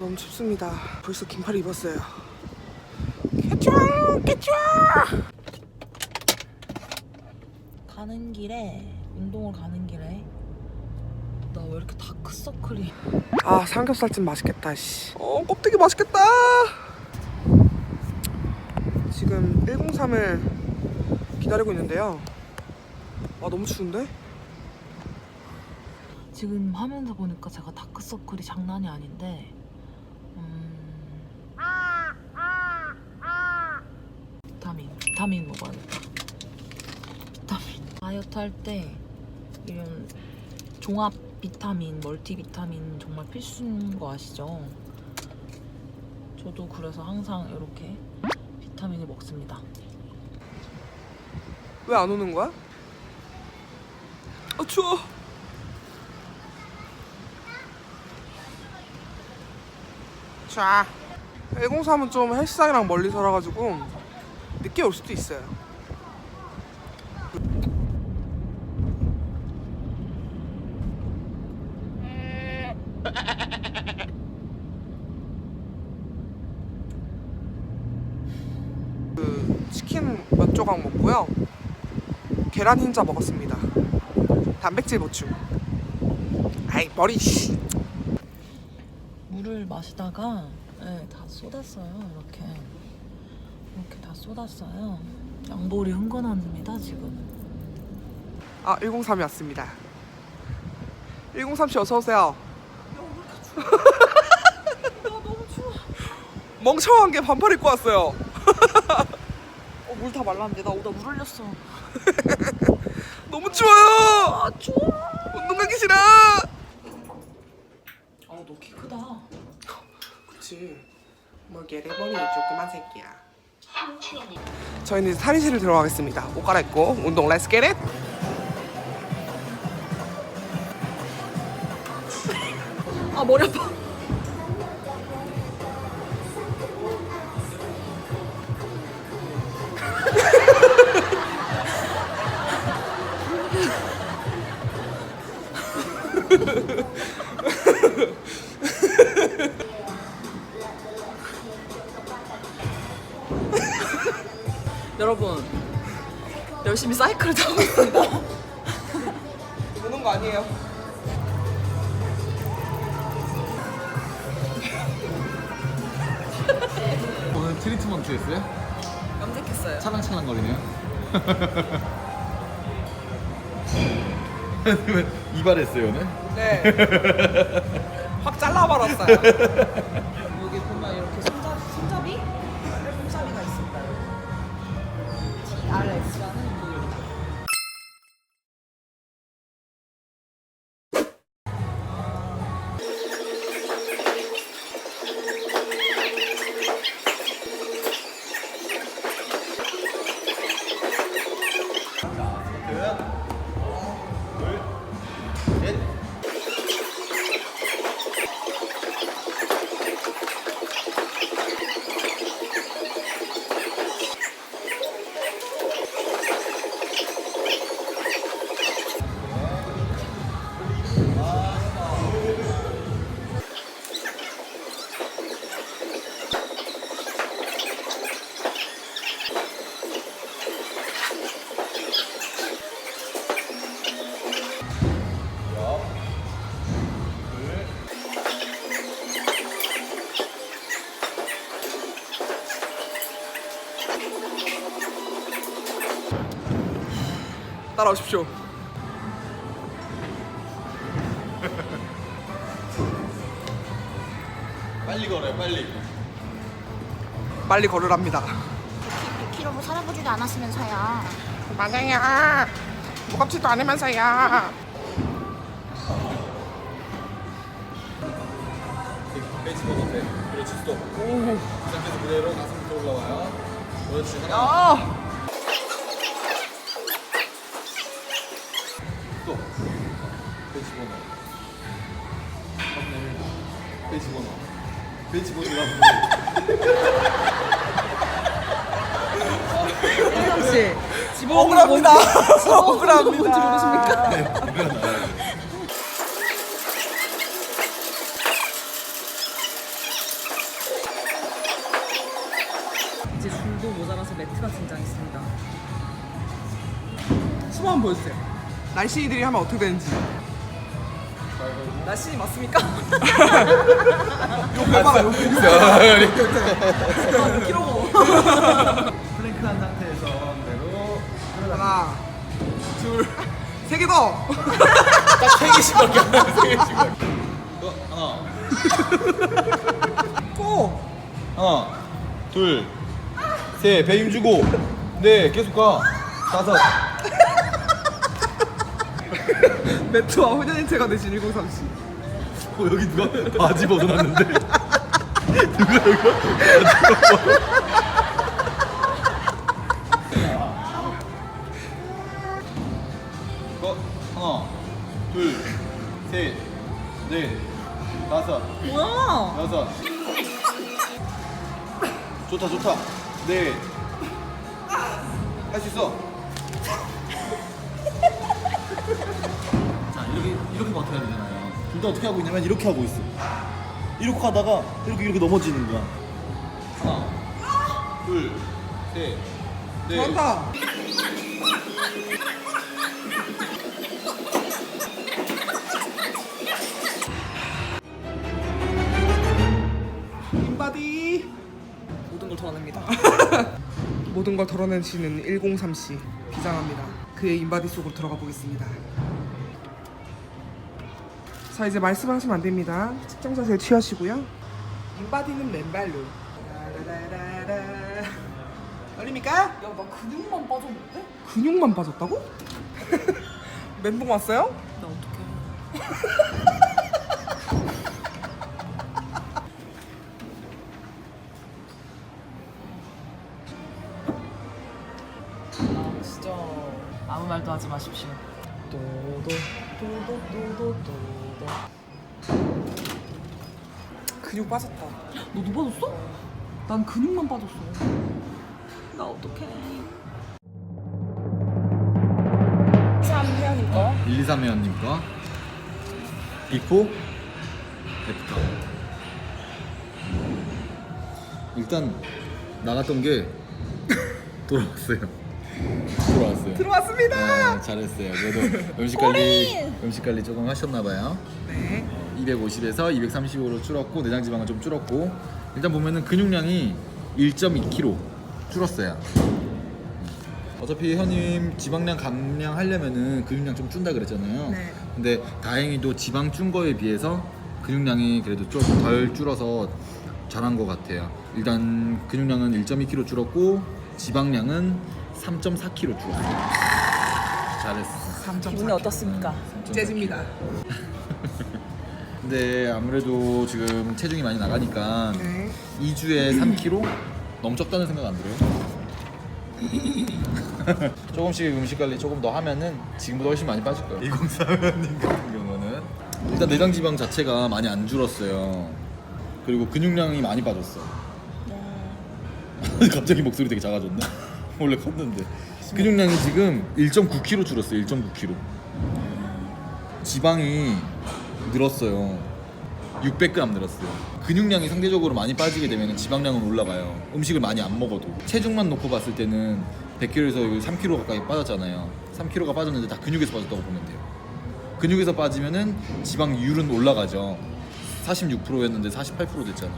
너무 춥습니다. 벌써 긴팔 입었어요. 깨쭈 깨쭈. 가는 길에 운동을 가는 길에 나 왜 이렇게 다크서클이 아 삼겹살찜 맛있겠다. 씨. 어 껍데기 맛있겠다. 지금 103을 기다리고 있는데요. 아 너무 추운데? 지금 화면에서 보니까 제가 다크서클이 장난이 아닌데 음... 비타민 먹어야겠다 비타민 다이어트 할 때 이런 종합 비타민 멀티 비타민 정말 필수인 거 아시죠? 저도 그래서 항상 이렇게 비타민을 먹습니다 왜 안 오는 거야? 아 추워. 자, 103은 좀 헬스장이랑 멀리 살아가지고 늦게 올 수도 있어요. 그 치킨 몇 조각 먹고요. 계란 흰자 먹었습니다. 단백질 보충. 아이 머리 씨. 물을 마시다가 네, 다 쏟았어요 이렇게 이렇게 다 쏟았어요 양볼이 흥건합니다 지금 아 103이 왔습니다. 103씨 어서 오세요. 멍청한 게 반팔 입고 왔어요. 어, 물 다 말랐는데 나 오다 물 흘렸어 너무 추워요. 아 추워 운동 가기 싫어. 아 너 키 크다 그치. 뭐 게레머리 조그만 새끼야. 저희는 이제 탈의실을 들어가겠습니다. 옷 갈아입고 운동 렛츠 겟 잇. 아 머리 아파 여러분 열심히 사이클을 타고 있습니다 우는 거 아니에요. 오늘 트리트먼트였어요? 염색했어요 찰랑찰랑 거리네요. 왜 이발했어요 오늘? 네. 확 잘라버렸어요. 따라오십시오. 빨리 걸어요 빨리. 빨리 걸으랍니다. 100kg 뭐 살아보지도 않았으면서요. 맞아요. 무겁지도 않으면서요. 배치 먹어도 그렇지 스톱. 이 상태에서 그대로 가슴부터 올라와요. 그렇지 하나. 아, 지봉 억울합니다. 억울합니다. 뭔지 모르십니까? 이제 줄도 모자라서 매트가 등장했습니다. 수모 한번 보여주세요. 날씬이들이 하면 어떻게 되는지. 날씬이 맞습니까? 요거 봐봐. 요거. 5kg. 플랭크 한다. 하나, 둘, 세 개 더. 딱세 개씩밖에 안 나요. 세 개씩밖에. 어, 하나, 고. 하나, 둘, 셋, 배 힘주고, 네, 계속 가. 다섯. 매트와 훈련인체가 되신 1030. 어, 여기 누가 바지 벗어났는데? 누가 여기 어, 하나, 둘, 셋, 넷, 다섯, 뭐야? 여섯. 좋다, 좋다. 네. 할 수 있어. 자, 이렇게 이렇게 버텨야 되잖아요. 둘 다 어떻게 하고 있냐면 이렇게 하고 있어. 이렇게 하다가 이렇게 이렇게 넘어지는 거야. 하나, 둘, 셋, 넷. 잘한다. 인바디 모든 걸 덜어냅니다. 모든 걸 덜어내시는 103씨 비장합니다. 그의 인바디 속으로 들어가 보겠습니다. 자 이제 말씀하시면 안 됩니다. 측정 자세를 취하시고요. 인바디는 맨발로. 라라라라. 열립니까? 야, 나 근육만 빠졌는데? 근육만 빠졌다고? 멘붕 왔어요? 나 어떡해. 마십시오. 도도 도도 도도 도도. 근육 빠졌다. 너도 빠졌어? 난 근육만 빠졌어. 나 어떡해. 3 회원님 거? 1, 2, 3 회원님 거. 비포, 애프터. 일단 나갔던 게 돌아왔어요. 돌아왔어요. 들어왔습니다. 네, 잘했어요. 그래도 음식 관리 음식 관리 조금 하셨나 봐요. 네. 250에서 235로 줄었고 내장 지방은 좀 줄었고 일단 보면은 근육량이 1.2kg 줄었어요. 어차피 현님 지방량 감량 하려면은 근육량 좀 준다 그랬잖아요. 네. 근데 다행히도 지방 준 거에 비해서 근육량이 그래도 좀 덜 줄어서 잘한 것 같아요. 일단 근육량은 1.2kg 줄었고 지방량은 3.4kg 줄었어요. 잘했어. 3.4. 기분이 어떻습니까? 재즈입니다. 근데 아무래도 지금 체중이 많이 나가니까 네. 2주에 3kg 너무 적다는 생각 안 들어요? 조금씩 음식 관리 조금 더 하면은 지금보다 훨씬 많이 빠질 거예요. 2034님 같은 경우는 일단 내장 지방 자체가 많이 안 줄었어요. 그리고 근육량이 많이 빠졌어. 갑자기 목소리 되게 작아졌네. 원래 컸는데 근육량이 지금 1.9kg 줄었어요. 1.9kg. 지방이 늘었어요. 600g 늘었어요. 근육량이 상대적으로 많이 빠지게 되면 지방량은 올라가요. 음식을 많이 안 먹어도. 체중만 놓고 봤을 때는 100kg에서 3kg 가까이 빠졌잖아요. 3kg가 빠졌는데 다 근육에서 빠졌다고 보면 돼요. 근육에서 빠지면은 지방률은 올라가죠. 46%였는데 48% 됐잖아.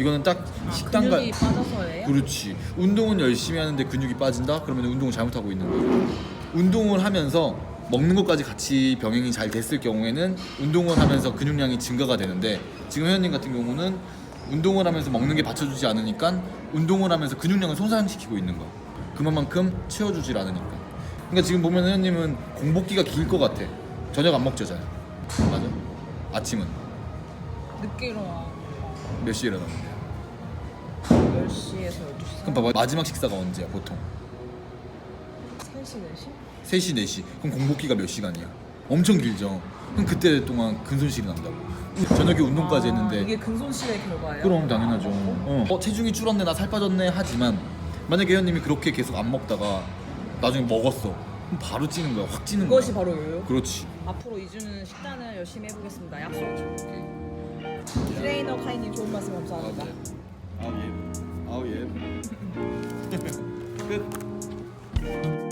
이거는 딱 식단과 근육이 빠져서예요? 그렇지. 운동은 열심히 하는데 근육이 빠진다? 그러면 운동을 잘못하고 있는 거예요. 운동을 하면서 먹는 것까지 같이 병행이 잘 됐을 경우에는 운동을 하면서 근육량이 증가가 되는데 지금 회원님 같은 경우는 운동을 하면서 먹는 게 받쳐주지 않으니까 운동을 하면서 근육량을 손상시키고 있는 거야. 그만큼 채워주질 않으니까. 그러니까 지금 보면 회원님은 공복기가 길 것 같아. 저녁 안 먹죠, 잘. 맞아? 아침은 늦게 일어나. 몇 시에 일어나는데? 10시에서 12시. 그럼 봐봐 마지막 식사가 언제야 보통? 3시, 4시? 3시, 4시. 그럼 공복기가 몇 시간이야? 엄청 길죠. 그럼 그때 동안 근손실이 난다고. 저녁에 운동까지 아, 했는데. 이게 근손실의 결과예요? 그럼 당연하죠. 어. 어, 체중이 줄었네, 나 살 빠졌네 하지만 만약에 회원님이 그렇게 계속 안 먹다가 나중에 먹었어. 그럼 바로 찌는 거야. 확 찌는 거야. 그것이 바로 요요? 그렇지. 앞으로 2주는 식단을 열심히 해보겠습니다. 약속. 트레이너 카이님 좋은 말씀 감사합니다. 아우 예. 아우 예. 끝.